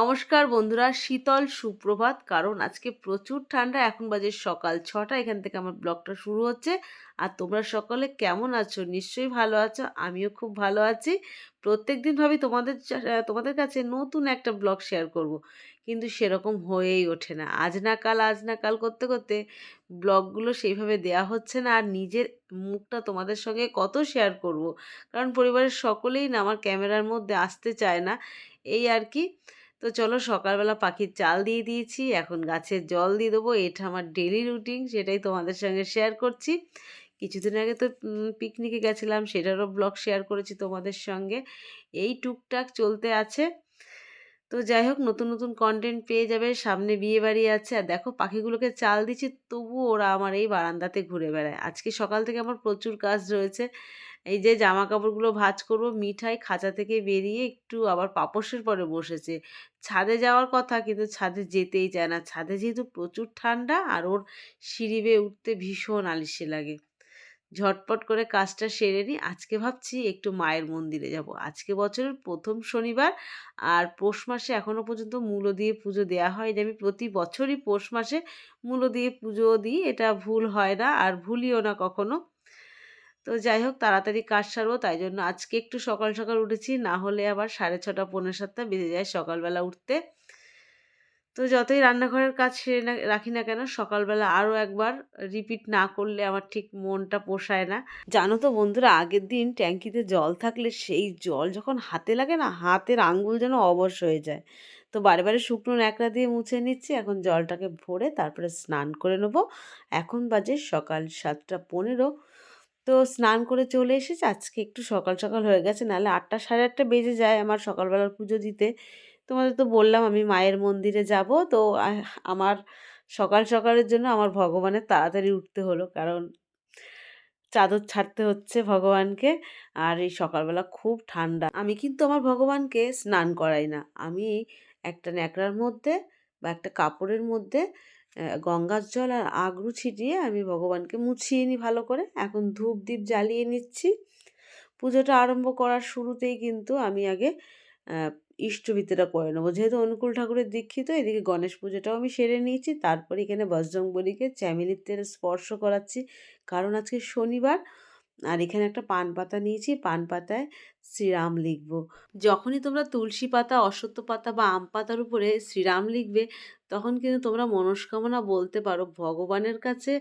নমস্কার বন্ধুরা, শীতল সুপ্রভাত। কারণ আজকে প্রচুর ঠান্ডা, এখন বাজে সকাল ছটা, এখান থেকে আমার ব্লগটা শুরু হচ্ছে। আর তোমরা সকলে কেমন আছো? নিশ্চয়ই ভালো আছো, আমিও খুব ভালো আছি। প্রত্যেক দিন ভাবি তোমাদের তোমাদের কাছে নতুন একটা ব্লগ শেয়ার করব। কিন্তু সেরকম হয়েই ওঠে না। আজ না কাল, আজ না কাল করতে করতে ব্লগগুলো সেইভাবে দেয়া হচ্ছে না, আর নিজের মুখটা তোমাদের সঙ্গে কত শেয়ার করব। কারণ পরিবারের সকলেই না আমার ক্যামেরার মধ্যে আসতে চায় না। এই আর কি। তো চলো সকালবেলা পাখির চাল দিয়ে দিয়েছি, এখন গাছের জল দিয়ে দেবো। এটা আমার ডেলি রুটিন সেটাই তোমাদের সঙ্গে শেয়ার করছি। কিছুদিন আগে তো পিকনিকে গেছিলাম, সেটারও ব্লগ শেয়ার করেছি তোমাদের সঙ্গে। এই টুকটাক চলতে আছে। তো যাই হোক, নতুন নতুন কন্টেন্ট পেয়ে যাবে, সামনে বিয়ে বাড়ি আছে। আর দেখো, পাখিগুলোকে চাল দিচ্ছি, তবুও ওরা আমার এই বারান্দাতে ঘুরে বেড়ায়। আজকে সকাল থেকে আমার প্রচুর কাজ রয়েছে। এই যে জামা কাপড়গুলো ভাঁজ করব, মিঠাই খাঁচা থেকে বেরিয়ে একটু আবার পাপসের পরে বসেছে। ছাদে যাওয়ার কথা কিন্তু ছাদে যেতেই চায় না। ছাদে যেহেতু প্রচুর ঠান্ডা আর ওর সিঁড়ি বেয়ে উঠতে ভীষণ আলিশে লাগে। ঝটপট করে কাজটা সেরে নিই। আজকে ভাবছি একটু মায়ের মন্দিরে যাব। আজকে বছরের প্রথম শনিবার আর পৌষ মাসে এখনও পর্যন্ত মূলো দিয়ে পুজো দেওয়া হয় আমি প্রতি বছরই পৌষ মাসে মূলো দিয়ে পুজো দিই। এটা ভুল হয় না আর ভুলিও না কখনো। তো যাই হোক, তাড়াতাড়ি কাজ সারবো, তাই জন্য আজকে একটু সকাল সকাল উঠেছি, না হলে আবার সাড়ে ছটা, পৌনে সাতটা বেজে যায় সকালবেলা উঠতে। তো যতই রান্নাঘরের কাজ সেরে না, রাখি না কেন, সকালবেলা আরও একবার রিপিট না করলে আমার ঠিক মনটা পোষায় না। জানো তো বন্ধুরা, আগের দিন ট্যাঙ্কিতে জল থাকলে সেই জল যখন হাতে লাগে না, হাতের আঙ্গুল যেন অবশ হয়ে যায়। তো বারে বারে শুকনো ন্যাকড়া দিয়ে মুছে নিচ্ছি, এখন জলটাকে ভরে তারপরে স্নান করে নেব। এখন বাজে সকাল সাতটা পনেরো তো স্নান করে চলে এসেছি। আজকে একটু সকাল সকাল হয়ে গেছে, নাহলে আটটা, সাড়ে আটটা বেজে যায় আমার সকালবেলার পুজো দিতে। তোমাদের তো বললাম আমি মায়ের মন্দিরে যাব, তো আমার সকাল, সকালের জন্য আমার ভগবানের তাড়াতাড়ি উঠতে হলো, কারণ চাদর ছাড়তে হচ্ছে ভগবানকে, আর এই সকালবেলা খুব ঠান্ডা। আমি কিন্তু আমার ভগবানকে স্নান করাই না। আমি একটা ন্যাকড়ার মধ্যে বা একটা কাপড়ের মধ্যে গঙ্গার জল আর আগরু ছিটিয়ে আমি ভগবানকে মুছিয়ে নিই ভালো করে। এখন ধূপ দীপ জ্বালিয়ে নিচ্ছি। পুজোটা আরম্ভ করার শুরুতেই কিন্তু আমি আগে ইষ্টভীতিটা করে নেব। যেহেতু অনুকূল ঠাকুরের দীক্ষিত, এদিকে গণেশ পুজোটাও আমি সেরে নিয়েছি। তারপর এখানে বজরংবলীকে চ্যামিলির তেল স্পর্শ করাচ্ছি। কারণ আজকে শনিবার আর এখানে একটা পান পাতা নিয়েছি, পান পাতায় শ্রীরাম লিখব। যখনই তোমরা তুলসী পাতা, অশ্বত্থ পাতা বা আম পাতার উপরে শ্রীরাম লিখবে, তখন কিন্তু তোমরা মনস্কামনা বলতে পারো, ভগবানের কাছে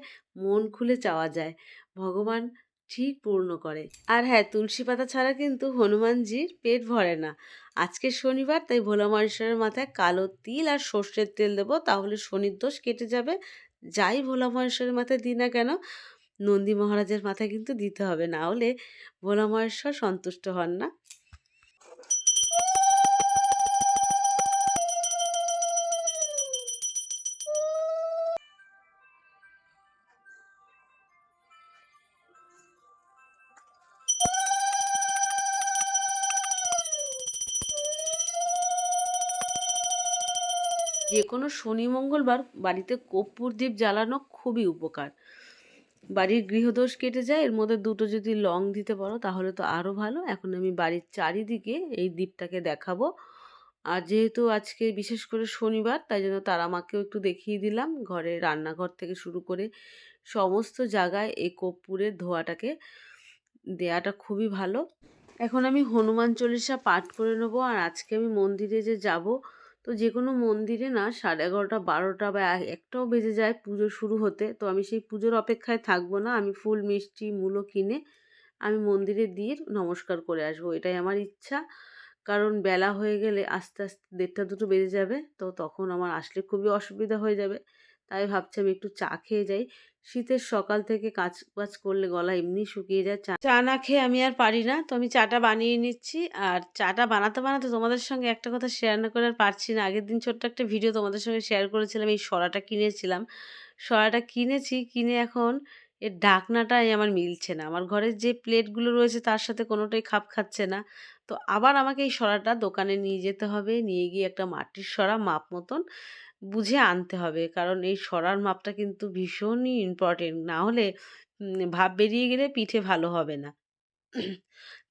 মন খুলে চাওয়া যায়, ভগবান ঠিক পূর্ণ করে। আর হ্যাঁ তুলসী পাতা ছাড়া কিন্তু হনুমানজির পেট ভরে না। আজকে শনিবার, তাই ভোলা মহেশ্বরের মাথায় কালো তিল আর সর্ষের তেল দেবো, তাহলে শনির দোষ কেটে যাবে। যাই ভোলা মহেশ্বরের মাথায় দিই না কেন নন্দী মহারাজের মাথায় কিন্তু দিতে হবে, না হলে ভোলা মহেশ্বর সন্তুষ্ট হন না। যে কোনো শনি মঙ্গলবার বাড়িতে কর্পূর দ্বীপ জ্বালানো খুবই উপকার। বাড়ির গৃহদোষ কেটে যায়, এর মধ্যে দুটো যদি লং দিতে পারো তাহলে তো আরও ভালো। এখন আমি বাড়ির চারিদিকে এই দ্বীপটাকে দেখাবো। আর যেহেতু আজকে বিশেষ করে শনিবার, তাই জন্য তারা মাকেও একটু দেখিয়ে দিলাম। ঘরে রান্নাঘর থেকে শুরু করে সমস্ত জায়গায় এই কর্পূরের ধোয়াটাকে দেয়াটা খুবই ভালো। এখন আমি হনুমান চল্লিশা পাঠ করে নেব। আর আজকে আমি মন্দিরে যে যাব তো যে কোনো মন্দিরে না সাড়ে এগারোটা, বারোটা বা একটাও বেজে যায় পুজো শুরু হতে। তো আমি সেই পুজোর অপেক্ষায় থাকব না। আমি ফুল, মিষ্টি, মূলো কিনে আমি মন্দিরে দিয়ে নমস্কার করে আসব। এটাই আমার ইচ্ছা। কারণ বেলা হয়ে গেলে আস্তে আস্তে দেড়টা, দুটো বেজে যাবে। তো তখন আমার আসলে খুবই অসুবিধা হয়ে যাবে। তাই ভাবছি আমি একটু চা খেয়ে যাই। শীতের সকাল থেকে কাজ বাজ করলে গলা এমনি শুকিয়ে যায়। চা চা না খেয়ে আমি আর পারি না। তো আমি চাটা বানিয়ে নিচ্ছি। আর চাটা বানাতে বানাতে তোমাদের সঙ্গে একটা কথা শেয়ার না করে আর পারছি না। আগের দিন ছোট্ট একটা ভিডিও তোমাদের সঙ্গে শেয়ার করেছিলাম। এই সরাটা কিনেছিলাম। সরাটা কিনেছি, কিনে এখন এর ডাকনাটাই আমার মিলছে না। আমার ঘরের যে প্লেটগুলো রয়েছে তার সাথে কোনোটাই খাপ খাচ্ছে না। তো আবার আমাকে এই সরাটা দোকানে নিয়ে যেতে হবে। নিয়ে গিয়ে একটা মাটির সরা মাপ মতন বুঝে আনতে হবে। কারণ এই সরার মাপটা কিন্তু ভীষণই ইম্পর্টেন্ট না হলে ভাব বেরিয়ে গেলে পিঠে ভালো হবে না।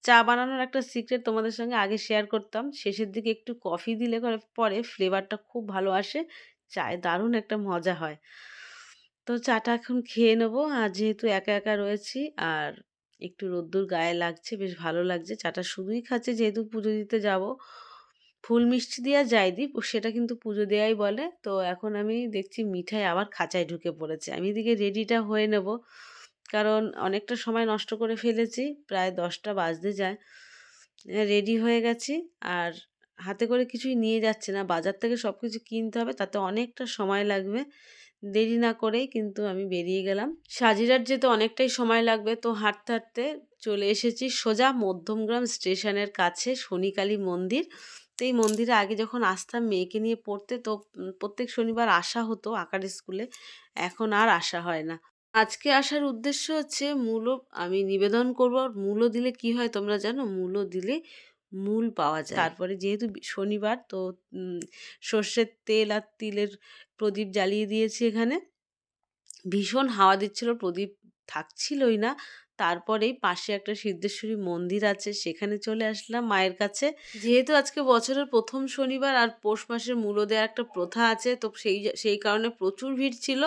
চা বানানোর একটা সিক্রেট তোমাদের সঙ্গে আগে শেয়ার করতাম। শেষের দিকে একটু কফি দিলে পরে ফ্লেভারটা খুব ভালো আসে। চায়ে দারুণ একটা মজা হয়। তো চাটা এখন খেয়ে নেব। আর যেহেতু একা একা রয়েছি, আর একটু রোদ্দুর গায়ে লাগছে, বেশ ভালো লাগছে। চাটা শুধুই খাচ্ছে, যেহেতু পুজো দিতে যাব। ফুল মিষ্টি দেওয়া যাই দি সেটা কিন্তু পুজো দেওয়াই বলে। তো এখন আমি দেখছি মিঠাই আবার খাঁচায় ঢুকে পড়েছে। আমি এদিকে রেডিটা হয়ে নেব। কারণ অনেকটা সময় নষ্ট করে ফেলেছি, প্রায় দশটা বাজতে যায়। রেডি হয়ে গেছি। আর হাতে করে কিছুই নিয়ে যাচ্ছে না। বাজার থেকে সব কিছু কিনতে হবে, তাতে অনেকটা সময় লাগবে। দেরি না করেই কিন্তু আমি বেরিয়ে গেলাম। সাজিরার যেতে অনেকটাই সময় লাগবে। তো হাঁটতে হাঁটতে চলে এসেছি সোজা মধ্যমগ্রাম স্টেশনের কাছে শনিকালী মন্দির। তো এই মন্দিরে আগে যখন আসতাম মেয়েকে নিয়ে পড়তে, তো প্রত্যেক শনিবার আসা হতো আঁকার স্কুলে। এখন আর আসা হয় না। আজকে আসার উদ্দেশ্য হচ্ছে মূলো আমি নিবেদন করব মূলো দিলে কি হয় তোমরা জানো? মূলো দিলে মূল পাওয়া যায়। তারপরে যেহেতু শনিবার, তো সর্ষের তেল আর তিলের প্রদীপ জ্বালিয়ে দিয়েছি এখানে। ভীষণ হাওয়া দিচ্ছিল, প্রদীপ থাকছিলই না। তারপরেই পাশে একটা সিদ্ধেশ্বরী মন্দির আছে, সেখানে চলে আসলাম মায়ের কাছে। যেহেতু আজকে বছরের প্রথম শনিবার আর পৌষ মাসের মূল্য দেওয়ার একটা প্রথা আছে, তো সেই সেই কারণে প্রচুর ভিড় ছিল।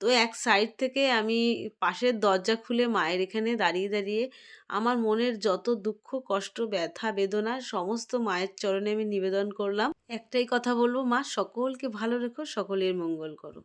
তো এক সাইড থেকে আমি পাশের দরজা খুলে মায়ের এখানে দাঁড়িয়ে দাঁড়িয়ে আমার মনের যত দুঃখ, কষ্ট, ব্যথা, বেদনা, সমস্ত মায়ের চরণে আমি নিবেদন করলাম। একটাই কথা বলব, মা, সকলকে ভালো রেখো, সকলের মঙ্গল করো।